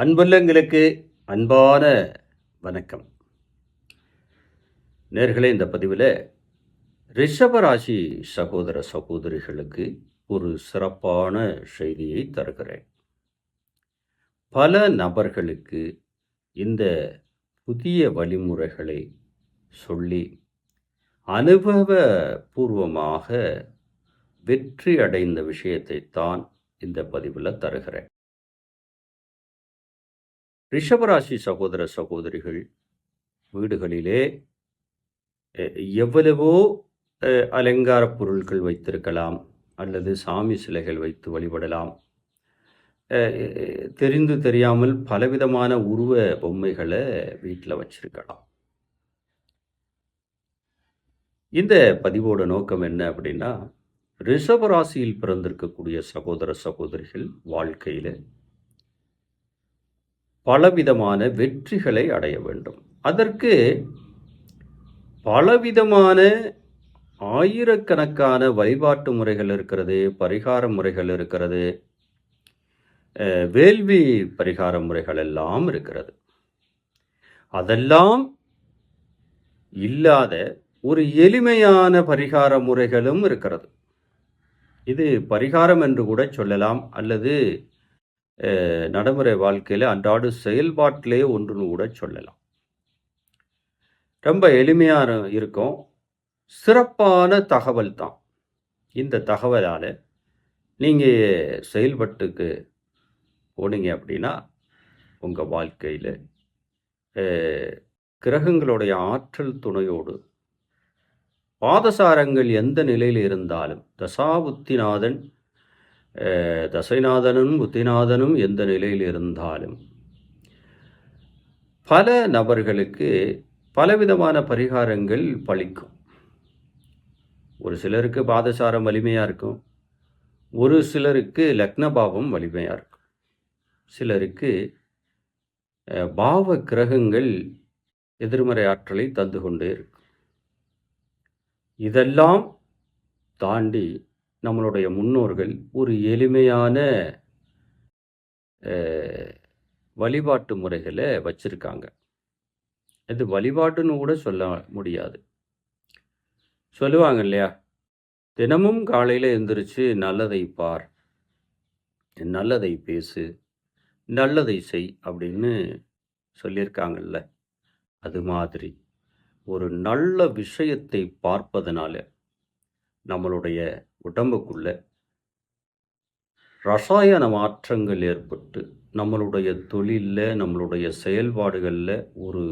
அன்புள்ளங்களுக்கு அன்பான வணக்கம். நேர்களே இந்த பதிவில் ரிஷபராசி சகோதர சகோதரிகளுக்கு ஒரு சிறப்பான செய்தியை தருகிறேன். பல நபர்களுக்கு இந்த புதிய வழிமுறைகளை சொல்லி அனுபவபூர்வமாக வெற்றி அடைந்த விஷயத்தை தான் இந்த பதிவில் தருகிறேன். ரிஷபராசி சகோதர சகோதரிகள் வீடுகளிலே எவ்வளவோ அலங்கார பொருட்கள் வைத்திருக்கலாம் அல்லது சாமி சிலைகள் வைத்து வழிபடலாம். தெரிந்து தெரியாமல் பலவிதமான உருவ பொம்மைகளை வீட்டில் வச்சிருக்கலாம். இந்த பதிவோட நோக்கம் என்ன அப்படின்னா ரிஷபராசியில் பிறந்திருக்கக்கூடிய சகோதர சகோதரிகள் வாழ்க்கையில் பலவிதமான வெற்றிகளை அடைய வேண்டும். அதற்கு பலவிதமான ஆயிரக்கணக்கான வழிபாட்டு முறைகள் இருக்கிறது பரிகார முறைகள் இருக்கிறது வேள்வி பரிகார முறைகள் எல்லாம் இருக்கிறது. அதெல்லாம் இல்லாத ஒரு எளிமையான பரிகார முறைகளும் இருக்கிறது. இது பரிகாரம் என்று கூட சொல்லலாம் அல்லது நடைமுறை வாழ்க்கையில் அன்றாட செயல்பாட்டிலே ஒன்றுன்னு கூட சொல்லலாம். ரொம்ப எளிமையாக இருக்கும். சிறப்பான தகவல் தான். இந்த தகவலால் நீங்கள் செயல்பட்டுக்கு போனீங்க அப்படின்னா உங்கள் வாழ்க்கையில் கிரகங்களுடைய ஆற்றல் துணையோடு பாதசாரங்கள் எந்த நிலையில் இருந்தாலும் தசாபுத்திநாதன் தசைநாதனும் புத்திநாதனும் எந்த நிலையில் இருந்தாலும் பல நபர்களுக்கு பலவிதமான பரிகாரங்கள் பழிக்கும். ஒரு சிலருக்கு பாதசாரம் வலிமையாக இருக்கும். ஒரு சிலருக்கு லக்னபாவம் வலிமையாக இருக்கும். சிலருக்கு பாவ கிரகங்கள் எதிர்மறை ஆற்றலை தந்து கொண்டே இருக்கும். இதெல்லாம் தாண்டி நம்மளுடைய முன்னோர்கள் ஒரு எளிமையான வழிபாட்டு முறைகளை வச்சுருக்காங்க. இது வழிபாட்டுன்னு கூட சொல்ல முடியாது. சொல்லுவாங்க இல்லையா? தினமும் காலையில் எந்திரிச்சு நல்லதை பார் நல்லதை பேசு நல்லதை செய் அப்படின்னு சொல்லியிருக்காங்கல்ல. அது மாதிரி ஒரு நல்ல விஷயத்தை பார்ப்பதனால நம்மளுடைய உடம்புக்குள்ள ரசாயன மாற்றங்கள் ஏற்பட்டு நம்மளுடைய தொழிலில் நம்மளுடைய செயல்பாடுகளில் ஒரு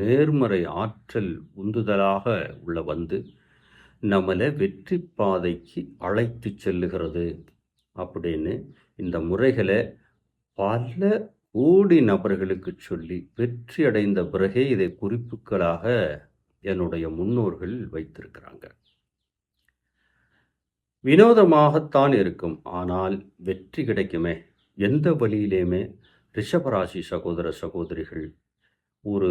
நேர்மறை ஆற்றல் உந்துதலாக உள்ள வந்து நம்மளை வெற்றி பாதைக்கு அழைத்து செல்லுகிறது அப்படின்னு இந்த முறைகளை பல கோடி நபர்களுக்கு சொல்லி வெற்றி அடைந்த பிறகே இதை குறிப்புகளாக என்னுடைய முன்னோர்கள் வைத்திருக்கிறாங்க. வினோதமாகத்தான் இருக்கும். ஆனால் வெற்றி கிடைக்குமே? எந்த வழியிலேயுமே? ரிஷபராசி சகோதர சகோதரிகள் ஒரு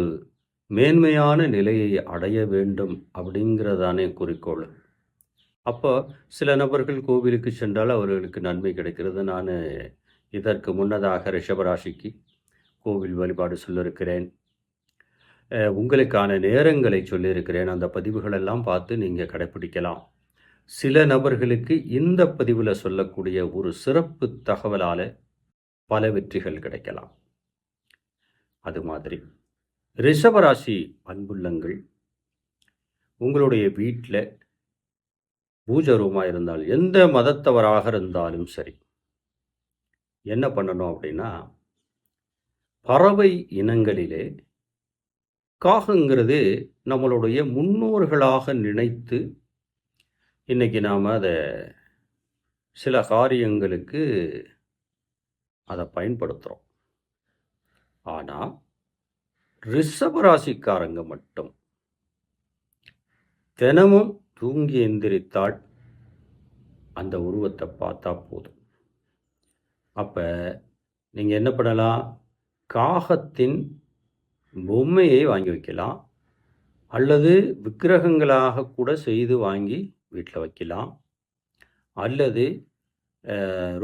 மேன்மையான நிலையை அடைய வேண்டும் அப்படிங்கிறதானே குறிக்கோள். அப்போ சில நபர்கள் கோவிலுக்கு சென்றால் அவர்களுக்கு நன்மை கிடைக்கிறது. நான் இதற்கு முன்னதாக ரிஷபராசிக்கு கோவில் வழிபாடு சொல்லியிருக்கிறேன். உங்களுக்கான நேரங்களை சொல்லியிருக்கிறேன். அந்த பதிவுகளெல்லாம் பார்த்து நீங்கள் கடைப்பிடிக்கலாம். சில நபர்களுக்கு இந்த பதிவில் சொல்லக்கூடிய ஒரு சிறப்பு தகவலால் பல வெற்றிகள் கிடைக்கலாம். அது மாதிரி. ரிஷபராசி அன்புள்ளங்கள் உங்களுடைய வீட்டில் பூஜை ரூமாக இருந்தால் எந்த மதத்தவராக இருந்தாலும் சரி என்ன பண்ணணும் அப்படின்னா பறவை இனங்களிலே காகங்கிறது நம்மளுடைய முன்னோர்களாக நினைத்து இன்றைக்கி நாம் அதை சில காரியங்களுக்கு அதை பயன்படுத்துகிறோம் ஆனால் ரிஷபராசிக்காரங்க மட்டும் தினமும் தூங்கி எந்திரித்தால் அந்த உருவத்தை பார்த்தா போதும். அப்போ நீங்கள் என்ன பண்ணலாம்? காகத்தின் பொம்மையை வாங்கி வைக்கலாம். அல்லது விக்கிரகங்களாக கூட செய்து வாங்கி வீட்டில் வைக்கலாம். அல்லது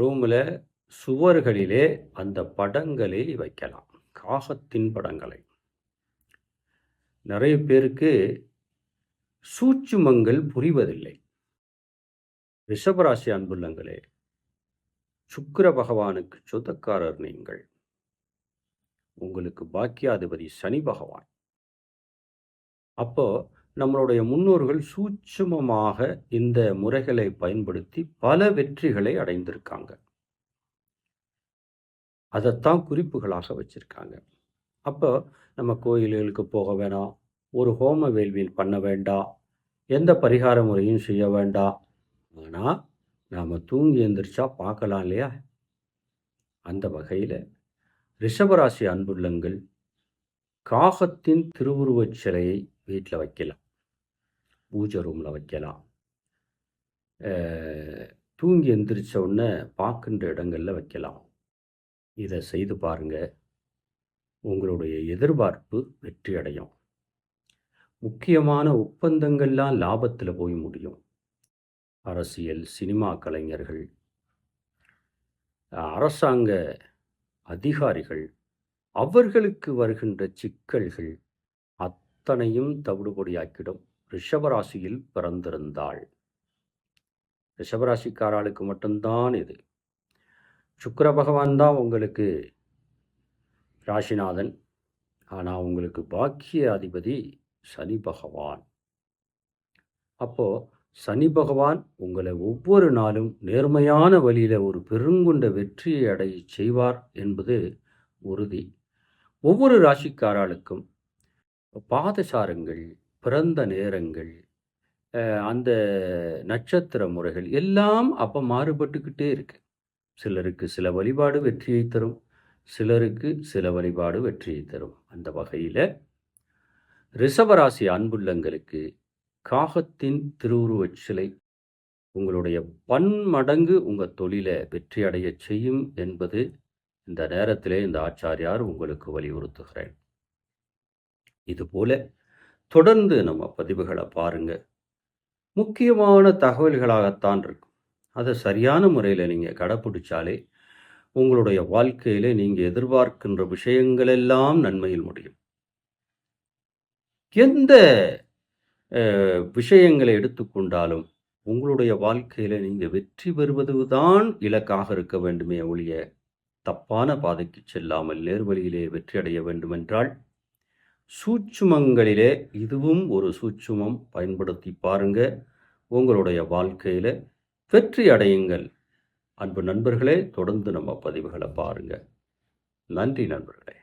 ரூமில் சுவர்களிலே அந்த படங்களை வைக்கலாம். காகத்தின் படங்களை. நிறைய பேருக்கு சூட்சுமங்கள் புரிவதில்லை. ரிஷபராசி அன்புள்ளங்களே சுக்கர பகவானுக்கு சொந்தக்காரர் நீங்கள். உங்களுக்கு பாக்கியாதிபதி சனி பகவான். அப்போ நம்மளுடைய முன்னோர்கள் சூட்சுமமாக இந்த முறைகளை பயன்படுத்தி பல வெற்றிகளை அடைந்திருக்காங்க. அதைத்தான் குறிப்புகளாக வச்சிருக்காங்க. அப்போ நம்ம கோயில்களுக்கு போக வேணாம் ஒரு ஹோம வேள்வியில் பண்ண வேண்டாம் எந்த பரிகார முறையும் செய்ய வேண்டாம். ஆனால் நாம் தூங்கி எந்திரிச்சா பார்க்கலாம் இல்லையா? அந்த வகையில் ரிஷபராசி அன்புள்ளங்கள் காகத்தின் திருவுருவச் சிலையை வீட்டில் வைக்கலாம். பூஜை ரூமில் வைக்கலாம். தூங்கி எந்திரிச்ச உடனே பார்க்கின்ற இடங்களில் வைக்கலாம். இதை செய்து பாருங்க. உங்களுடைய எதிர்பார்ப்பு வெற்றி அடையும். முக்கியமான ஒப்பந்தங்கள்லாம் லாபத்தில் போய் முடியும். அரசியல் சினிமா கலைஞர்கள் அரசாங்க அதிகாரிகள் அவர்களுக்கு வருகின்ற சிக்கல்கள் அத்தனையும் தவிடுபொடியாக்கிடும். ரிஷபராசியில் பிறந்திருந்தாள். ரிஷபராசிக்காராளுக்கு மட்டும்தான் இது. சுக்கர பகவான் தான் உங்களுக்கு ராசிநாதன். ஆனால் உங்களுக்கு பாக்கிய அதிபதி சனி பகவான். அப்போது சனி பகவான் உங்களை ஒவ்வொரு நாளும் நேர்மையான வழியில் ஒரு பெருங்குண்ட வெற்றியை அடைய செய்வார் என்பது உறுதி. ஒவ்வொரு ராசிக்காராளுக்கும் பாதசாரங்கள் பிறந்த நேரங்கள் அந்த நட்சத்திர முறைகள் எல்லாம் அப்போ மாறுபட்டுக்கிட்டே இருக்கு. சிலருக்கு சில வழிபாடு வெற்றியை தரும் சிலருக்கு சில வழிபாடு வெற்றியை தரும். அந்த வகையில் ரிஷபராசி அன்புள்ளங்களுக்கு காகத்தின் திருவுருவச் சிலை உங்களுடைய பன்மடங்கு உங்கள் தொழிலை வெற்றியடைய செய்யும் என்பது இந்த நேரத்திலே இந்த ஆச்சாரியார் உங்களுக்கு வலியுறுத்துகிறேன் இதுபோல தொடர்ந்து நம்ம பதிவுகளை பாருங்க. முக்கியமான தகவல்களாகத்தான் இருக்கும். அதை சரியான முறையில் நீங்கள் கடைப்பிடிச்சாலே உங்களுடைய வாழ்க்கையில நீங்கள் எதிர்பார்க்கின்ற விஷயங்களெல்லாம் நன்மையில் முடியும். எந்த விஷயங்களை எடுத்துக்கொண்டாலும் உங்களுடைய வாழ்க்கையில நீங்கள் வெற்றி பெறுவதுதான் இலக்காக இருக்க வேண்டுமே ஒழிய தப்பான பாதைக்கு செல்லாமல் நேர்வழியிலே வெற்றி அடைய வேண்டுமென்றால் சூட்சுமங்களிலே இதுவும் ஒரு சூட்சுமம். பயன்படுத்தி பாருங்க. உங்களுடைய வாழ்க்கையில் வெற்றி அடையுங்கள். அன்பு நண்பர்களே தொடர்ந்து நம்ம பதிவுகளை பாருங்கள் நன்றி நண்பர்களே.